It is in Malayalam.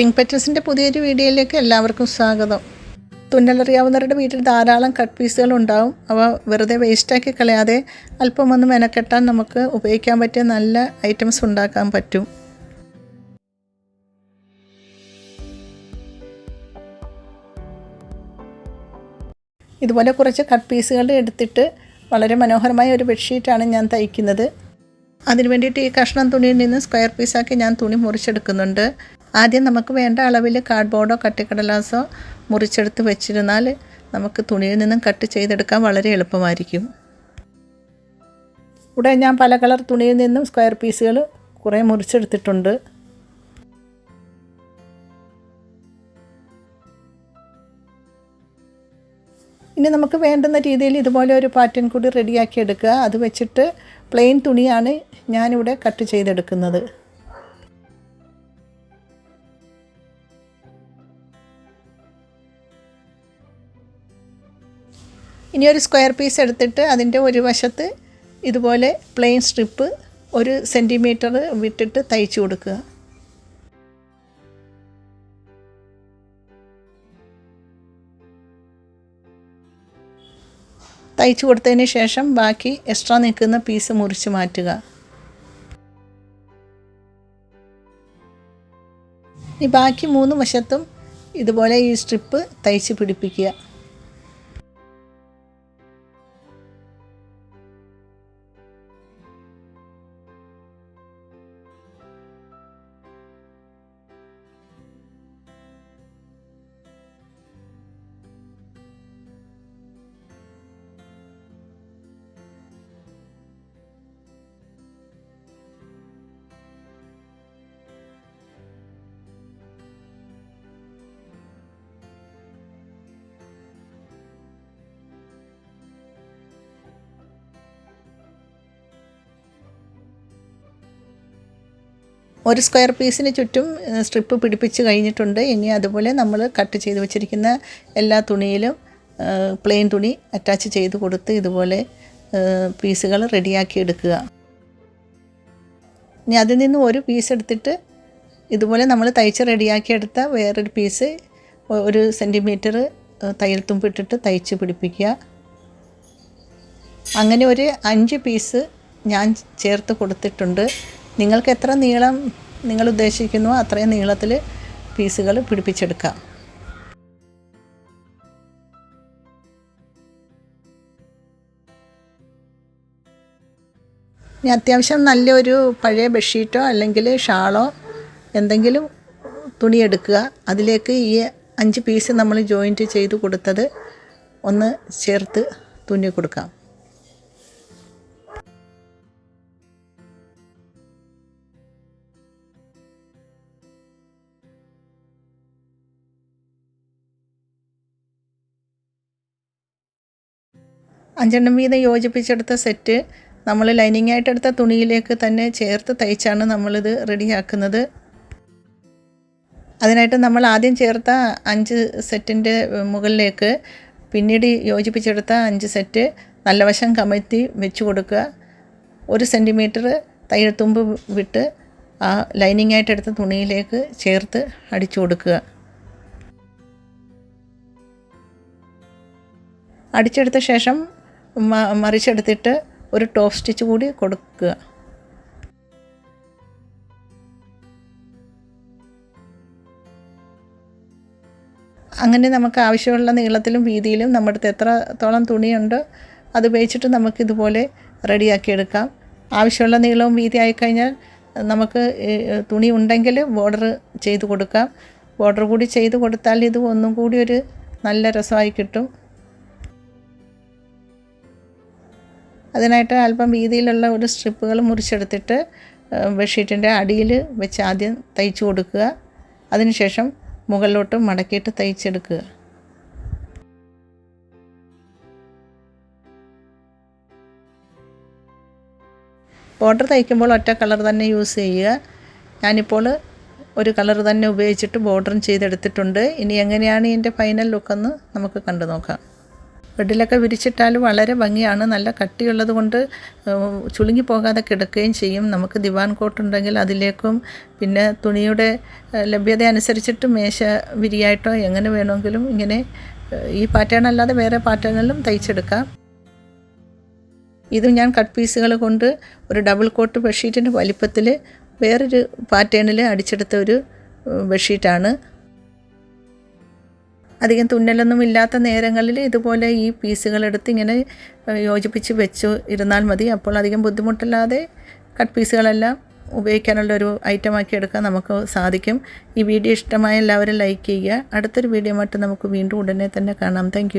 പിങ്ക് പെറ്റൽസിന്റെ പുതിയൊരു വീഡിയോയിലേക്ക് എല്ലാവർക്കും സ്വാഗതം. തുന്നലറിയാവുന്നവരുടെ വീട്ടിൽ ധാരാളം കട്ട് പീസുകൾ ഉണ്ടാവും. അവ വെറുതെ വേസ്റ്റാക്കി കളയാതെ അല്പം ഒന്ന് മെനക്കെട്ടാൻ നമുക്ക് ഉപയോഗിക്കാൻ പറ്റിയ നല്ല ഐറ്റംസ് ഉണ്ടാക്കാൻ പറ്റും. ഇതുപോലെ കുറച്ച് കട്ട് പീസുകൾ എടുത്തിട്ട് വളരെ മനോഹരമായ ഒരു ബെഡ്ഷീറ്റാണ് ഞാൻ തയ്ക്കുന്നത്. അതിനു വേണ്ടിയിട്ട് ഈ കഷ്ണം തുണിയിൽ നിന്ന് സ്ക്വയർ പീസാക്കി ഞാൻ തുണി മുറിച്ചെടുക്കുന്നുണ്ട്. ആദ്യം നമുക്ക് വേണ്ട അളവിൽ കാർഡ്ബോർഡോ കട്ടിക്കടലാസോ മുറിച്ചെടുത്ത് വെച്ചിരുന്നാൽ നമുക്ക് തുണിയിൽ നിന്നും കട്ട് ചെയ്തെടുക്കാൻ വളരെ എളുപ്പമായിരിക്കും. ഇവിടെ ഞാൻ പല കളർ തുണിയിൽ നിന്നും സ്ക്വയർ പീസുകൾ കുറേ മുറിച്ചെടുത്തിട്ടുണ്ട്. ഇനി നമുക്ക് വേണ്ടുന്ന രീതിയിൽ ഇതുപോലെ ഒരു പാറ്റേൺ കൂടി റെഡിയാക്കി എടുക്കുക. അത് വെച്ചിട്ട് പ്ലെയിൻ തുണിയാണ് ഞാനിവിടെ കട്ട് ചെയ്തെടുക്കുന്നത്. ഇനി ഒരു സ്ക്വയർ പീസ് എടുത്തിട്ട് അതിന്റെ ഒരു വശത്ത് ഇതുപോലെ പ്ലെയിൻ സ്ട്രിപ്പ് ഒരു സെന്റിമീറ്റർ വിട്ടിട്ട് തയ്ച്ചു കൊടുക്കുക. തയ്ച്ചു കൊടുത്തതിന് ശേഷം ബാക്കി എക്സ്ട്രാ നിൽക്കുന്ന പീസ് മുറിച്ച് മാറ്റുക. ഈ ബാക്കി മൂന്ന് വശത്തും ഇതുപോലെ ഈ സ്ട്രിപ്പ് തയ്ച്ച് പിടിപ്പിക്കുക. ഒരു സ്ക്വയർ പീസിന് ചുറ്റും സ്ട്രിപ്പ് പിടിപ്പിച്ച് കഴിഞ്ഞിട്ടുണ്ട്. ഇനി അതുപോലെ നമ്മൾ കട്ട് ചെയ്ത് വെച്ചിരിക്കുന്ന എല്ലാ തുണിയിലും പ്ലെയിൻ തുണി അറ്റാച്ച് ചെയ്ത് കൊടുത്ത് ഇതുപോലെ പീസുകൾ റെഡിയാക്കി എടുക്കുക. ഇനി അതിൽ നിന്ന് ഒരു പീസ് എടുത്തിട്ട് ഇതുപോലെ നമ്മൾ തയ്ച്ച് റെഡിയാക്കിയെടുത്ത വേറൊരു പീസ് ഒരു സെന്റിമീറ്റർ തയ്യൽ തുമ്പിട്ടിട്ട് തയ്ച്ച് പിടിപ്പിക്കുക. അങ്ങനെ ഒരു അഞ്ച് പീസ് ഞാൻ ചേർത്ത് കൊടുത്തിട്ടുണ്ട്. നിങ്ങൾക്ക് എത്ര നീളം നിങ്ങൾ ഉദ്ദേശിക്കുന്നു അത്രയും നീളത്തിൽ പീസുകൾ പിടിപ്പിച്ചെടുക്കാം. ഇനി അത്യാവശ്യം നല്ലൊരു പഴയ ബെഡ്ഷീറ്റോ അല്ലെങ്കിൽ ഷാളോ എന്തെങ്കിലും തുണി എടുക്കുക. അതിലേക്ക് ഈ അഞ്ച് പീസ് നമ്മൾ ജോയിന്റ് ചെയ്ത് കൊടുത്തത് ഒന്ന് ചേർത്ത് തുന്നി കൊടുക്കാം. അഞ്ചെണ്ണം വീതം യോജിപ്പിച്ചെടുത്ത സെറ്റ് നമ്മൾ ലൈനിങ് ആയിട്ടെടുത്ത തുണിയിലേക്ക് തന്നെ ചേർത്ത് തയ്ച്ചാണ് നമ്മളിത് റെഡിയാക്കുന്നത്. അതിനായിട്ട് നമ്മൾ ആദ്യം ചേർത്ത അഞ്ച് സെറ്റിന്റെ മുകളിലേക്ക് പിന്നീട് യോജിപ്പിച്ചെടുത്ത അഞ്ച് സെറ്റ് നല്ല വശം കമഴ്ത്തി വെച്ച് കൊടുക്കുക. ഒരു സെന്റിമീറ്റർ തയ്യൽത്തുമ്പ് വിട്ട് ആ ലൈനിങ് ആയിട്ടെടുത്ത തുണിയിലേക്ക് ചേർത്ത് അടിച്ചു കൊടുക്കുക. അടിച്ചെടുത്ത ശേഷം മറിച്ചെടുത്തിട്ട് ഒരു ടോപ്പ് സ്റ്റിച്ച് കൂടി കൊടുക്കുക. അങ്ങനെ നമുക്ക് ആവശ്യമുള്ള നീളത്തിലും വീതിയിലും നമ്മുടെ അടുത്ത് എത്രത്തോളം തുണിയുണ്ട് അത് ഉപയോഗിച്ചിട്ട് നമുക്കിതുപോലെ റെഡിയാക്കി എടുക്കാം. ആവശ്യമുള്ള നീളവും വീതി ആയിക്കഴിഞ്ഞാൽ നമുക്ക് തുണി ഉണ്ടെങ്കിൽ ബോർഡർ ചെയ്ത് കൊടുക്കാം. ബോർഡർ കൂടി ചെയ്ത് കൊടുത്താൽ ഇത് ഒന്നും കൂടി ഒരു നല്ല രസമായി കിട്ടും. അതിനായിട്ട് അല്പം വീതിയിലുള്ള ഒരു സ്ട്രിപ്പുകൾ മുറിച്ചെടുത്തിട്ട് ബെഡ്ഷീറ്റിന്റെ അടിയിൽ വെച്ച് ആദ്യം തയ്ച്ചു കൊടുക്കുക. അതിനുശേഷം മുകളിലോട്ട് മടക്കിയിട്ട് തയ്ച്ചെടുക്കുക. ബോർഡർ തയ്ക്കുമ്പോൾ ഒറ്റ കളർ തന്നെ യൂസ് ചെയ്യുക. ഞാനിപ്പോൾ ഒരു കളർ തന്നെ ഉപയോഗിച്ചിട്ട് ബോർഡറും ചെയ്തെടുത്തിട്ടുണ്ട്. ഇനി എങ്ങനെയാണ് ഇതിന്റെ ഫൈനൽ ലുക്കെന്ന് നമുക്ക് കണ്ടു നോക്കാം ബെഡിലൊക്കെ വിരിച്ചിട്ടാൽ വളരെ ഭംഗിയാണ്. നല്ല കട്ടിയുള്ളത് കൊണ്ട് ചുളുങ്ങി പോകാതെ കിടക്കുകയും ചെയ്യും. നമുക്ക് ദിവാൻ കോട്ടുണ്ടെങ്കിൽ അതിലേക്കും പിന്നെ തുണിയുടെ ലഭ്യത അനുസരിച്ചിട്ട് മേശ വിരിയായിട്ടോ എങ്ങനെ വേണമെങ്കിലും ഇങ്ങനെ ഈ പാറ്റേൺ അല്ലാതെ വേറെ പാറ്റേണിലും തയ്ച്ചെടുക്കാം. ഇത് ഞാൻ കട്ട് പീസുകൾ കൊണ്ട് ഒരു ഡബിൾ കോട്ട് ബെഡ്ഷീറ്റിന്റെ വലിപ്പത്തിൽ വേറൊരു പാറ്റേണിൽ അടിച്ചെടുത്ത ഒരു ബെഡ്ഷീറ്റാണ്. അധികം തുന്നലൊന്നും ഇല്ലാത്ത നേരങ്ങളിൽ ഇതുപോലെ ഈ പീസുകളെടുത്ത് ഇങ്ങനെ യോജിപ്പിച്ച് വെച്ചു ഇരുന്നാൽ മതി. അപ്പോൾ അധികം ബുദ്ധിമുട്ടില്ലാതെ കട്ട് പീസുകളെല്ലാം ഉപയോഗിക്കാനുള്ള ഒരു ഐറ്റമാക്കി എടുക്കാൻ നമുക്ക് സാധിക്കും. ഈ വീഡിയോ ഇഷ്ടമായ എല്ലാവരും ലൈക്ക് ചെയ്യുക. അടുത്തൊരു വീഡിയോ മറ്റും നമുക്ക് വീണ്ടും ഉടനെ തന്നെ കാണാം. താങ്ക്